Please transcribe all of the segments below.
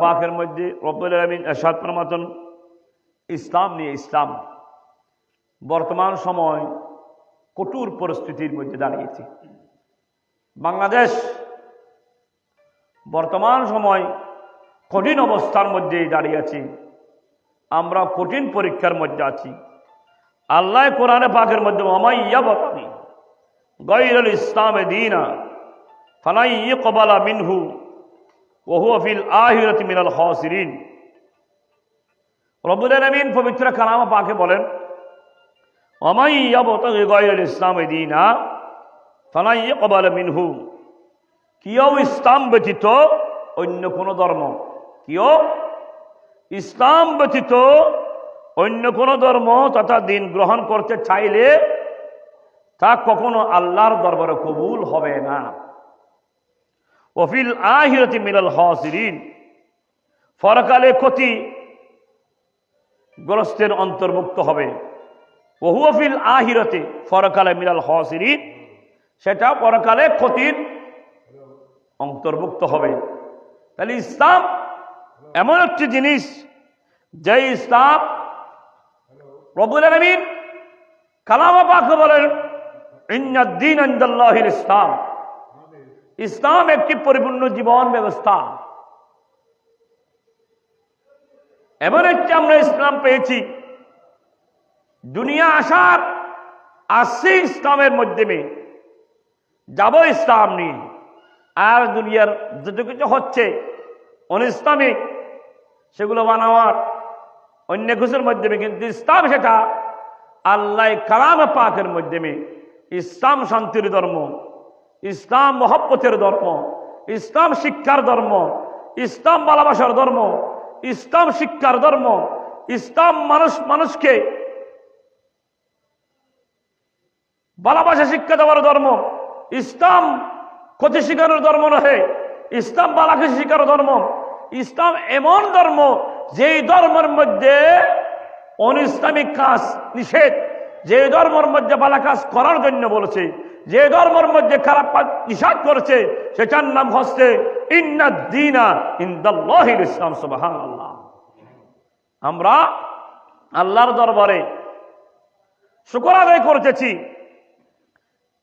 পাকের মধ্যে রব্বুল ইসলাম নিয়ে ইসলাম। বর্তমান সময় কঠোর পরিস্থিতির মধ্যে দাঁড়িয়েছে। বাংলাদেশ বর্তমান সময় কঠিন অবস্থার মধ্যে দাঁড়িয়ে আছি। আমরা কঠিন পরীক্ষার মধ্যে আছি। আল্লাহ কোরআনে পাকের মধ্যে আমাই ইয়াবতানি গৈরুল ইসলামে দিনা, ফালাই কবালা মিনহু ওহু ফিল আহিরত মিনাল হসিরিন রবুল আলমিন পবিত্র কালামা পাকে বলেন আমাই ইয়াবতানি গৈরুল ইসলামে দিনা, ফালাই কবালা মিনহু কেউ ইসলাম ব্যতীত অন্য কোনো ধর্ম কেউ ইসলাম ব্যতীত অন্য কোন ধর্ম তথা দিন গ্রহণ করতে চাইলে তা কখনো আল্লাহর দরবারে কবুল হবে না। ওফিল আহিরতি মিনাল হসিরিন ফরকালে ক্ষতি গ্রস্তের অন্তর্ভুক্ত হবে। ওহুফিল আহিরতে ফরকালে মিনাল হসিরিন সেটা পরকালে ক্ষতির অন্তর্ভুক্ত হবে। তাহলে ইসলাম এমন একটি জিনিস, যে ইসলাম রবুল কালামা বলেন ইসলাম। ইসলাম একটি পরিপূর্ণ জীবন ব্যবস্থা। এমন একটি আমরা ইসলাম পেয়েছি, দুনিয়া আসার আসছে ইসলামের মাধ্যমে যাব ইসলাম নিয়ে। আর দুনিয়ার যত কিছু হচ্ছে অনিসলামিক সেগুলো বানাওয়ার অন্য কিছুর মাধ্যমে, কিন্তু ইসলাম সেটা আল্লাহ কালাম পাকের মাধ্যমে। ইসলাম শান্তির ধর্ম, ইসলাম মহব্বতের ধর্ম, ইসলাম শিক্ষার ধর্ম, ইসলাম ভালোবাসার ধর্ম, ইসলাম শিক্ষার ধর্ম, ইসলাম মানুষ, মানুষকে ভালোবাসা, শিক্ষা দেওয়ার ধর্ম, ইসলাম ক্ষতি শিকারের ধর্ম নহে, ইসলাম বালাকে শিকার ধর্ম, ইসলাম এমন ধর্ম যেই ধর্মের মধ্যে অনিসলামিক কাজ নিষেধ যে ধর্মের মধ্যে বালা কাজ করার জন্য বলেছে যে ধর্মের মধ্যে খারাপ নিষেধ করেছে, সেটার নাম হচ্ছে ইসলাম আল্লাহ আমরা আল্লাহর দরবারে শুকর আদায় করতেছি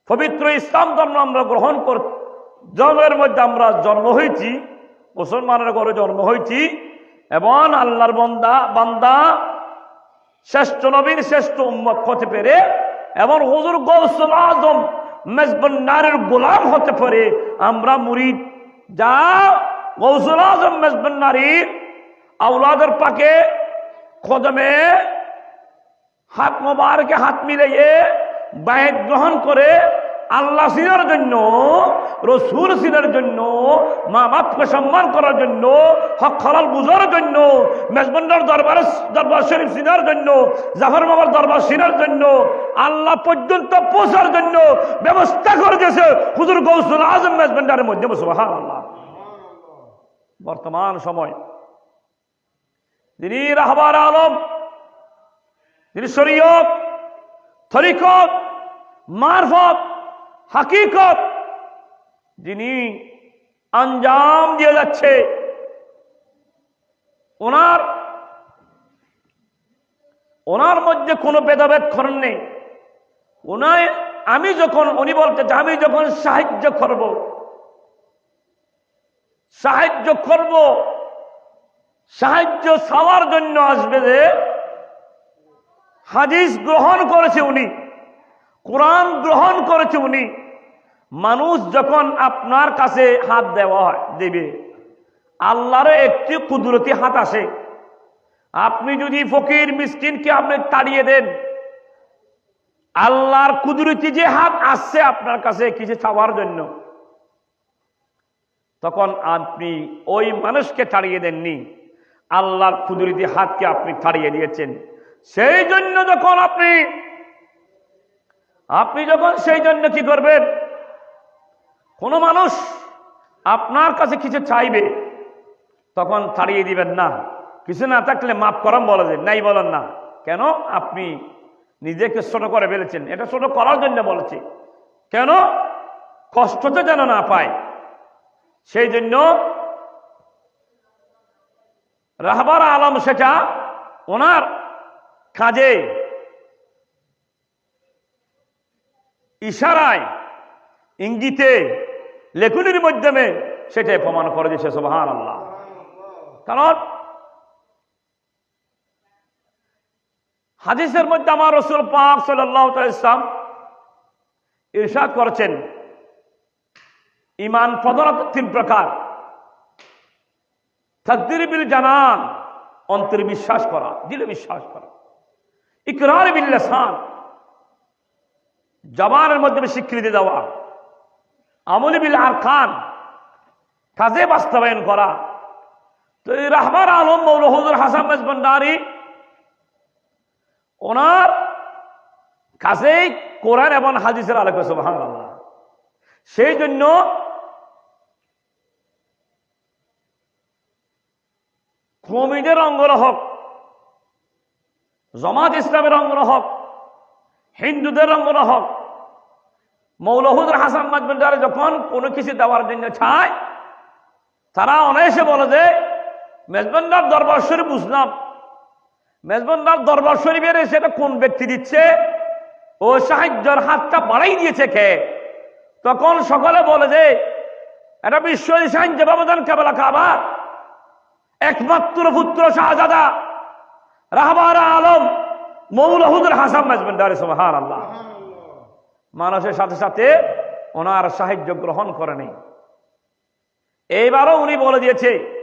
পবিত্র ইসলাম ধর্ম আমরা গ্রহণ কর জন্মের মধ্যে আমরা জন্ম হয়েছি, মুসলমানের ঘরে জন্ম হয়েছি। এবং আল্লাহর বন্দা, বান্দা, শ্রেষ্ঠ নবীন শ্রেষ্ঠ উম্মত হতে পেরে এবং হুজুর গৌসুল আজম মেজবন্নারের গোলাম হতে পারে আমরা মুরিদ। যা গৌসুল আজম মেজবন্নারির আউলাদের পাকে কদমে হাত মোবারকে হাত মিলিয়ে বায়েত গ্রহণ করে আল্লাহ সিনার জন্য, রসুল সিনার জন্য মা বাপকে সম্মান করার জন্য, হক খলাল বুঝার জন্য মেজবন্ডার দরবার দরবার শরীফ সিনার জন্য, জাফর মামার দরবার সিনার জন্য, আল্লাহ পর্যন্ত পৌঁছার জন্য ব্যবস্থা করে দিয়েছে হুজুর গৌসুল আজম মেজবন্ডারের মধ্যে সুবাহান আল্লাহ বর্তমান সময় তিনি রাহবার আলম তিনি শরীয়ত, তরিকত, মারফত হাকিকত যিনি আঞ্জাম দিয়ে যাচ্ছে, ওনার ওনার মধ্যে কোনো ভেদাভেদ করেন নেই। ওনায় আমি যখন, উনি বলতে আমি যখন সাহায্য করব সাহায্য করব, সাহায্য চাওয়ার জন্য আসবে যে, হাদিস গ্রহণ করেছে উনি। কোরআন গ্রহণ করেছে উনি, মানুষ যখন আপনার কাছে হাত দেওয়া হয়, দেবে আল্লাহর একটি কুদরতি হাত আসে। আপনি যদি ফকির, মিসকিনকে আপনি তাড়িয়ে দেন, আল্লাহর কুদরতি যে হাত আসছে আপনার কাছে কিছু চাওয়ার জন্য, তখন আপনি ওই মানুষকে তাড়িয়ে দেননি, আল্লাহর কুদরতি হাতকে আপনি তাড়িয়ে দিয়েছেন। সেই জন্য যখন আপনি আপনি যখন সেই জন্য কি করবেন? কোনো মানুষ আপনার কাছে কিছু চাইবে, তখন ছাড়িয়ে দিবেন না। কিছু না থাকলে মাফ করাম বলে যে নাই বলেন না। কেন? আপনি নিজেকে ছোট করে ফেলেছেন। এটা ছোট করার জন্য বলেছে। কেন? কষ্টটা যেন না পায়। সেই জন্য রাহবার আলম সেটা ওনার কাজে ইশারায়, ইঙ্গিতে, লেখনির মাধ্যমে সেটাই প্রমাণ করে দিয়েছে সুবাহান আল্লাহ কারণ হাদিসের মধ্যে আমার রসুল পাক সাল্লাহ ইসলাম ইরশাদ করেছেন ইমান প্রধানত তিন প্রকার। তাকদির বিল জানান, অন্তরে বিশ্বাস করা, দিলে বিশ্বাস করা। ইকরার বিল লেসান জবানের মাধ্যমে স্বীকৃতি দেওয়া। আমলি বিল আর খান কাজে বাস্তবায়ন করা। তো এই রাহবার আলম মৌল হাসান মেজবন্ডারি ওনার কাছেই কোরআন এবং হাদিসের আলোকে আল্লাহ সেই জন্য কমিদের অঙ্গর হোক জমাত ইসলামের অঙ্গর হোক হিন্দুদের অঙ্গর হোক। মৌলহুদুর হাসান মাজমুদ্দারে যখন কোনো কিছু দেওয়ার জন্য চায়, তারা অনায়াসে বলে যে মেজবান্ডার দরবার শরীফ বুঝলাম। মেজবান্ডার দরবার শরীফের সেটা কোন ব্যক্তি দিচ্ছে? ও সাহায্যের হাতটা বাড়াই দিয়েছে কে? তখন সকলে বলে যে, এটা বিশ্ব সাহায্য ব্যবধান কেবলা কাবা। একমাত্র পুত্র শাহজাদা, রাহবার আলম মৌলহুদুর হাসান সব সুবহান আল্লাহ মানুষের সাথে সাথে ওনার সাহায্য গ্রহণ করেনি। এইবারও উনি বলে দিয়েছে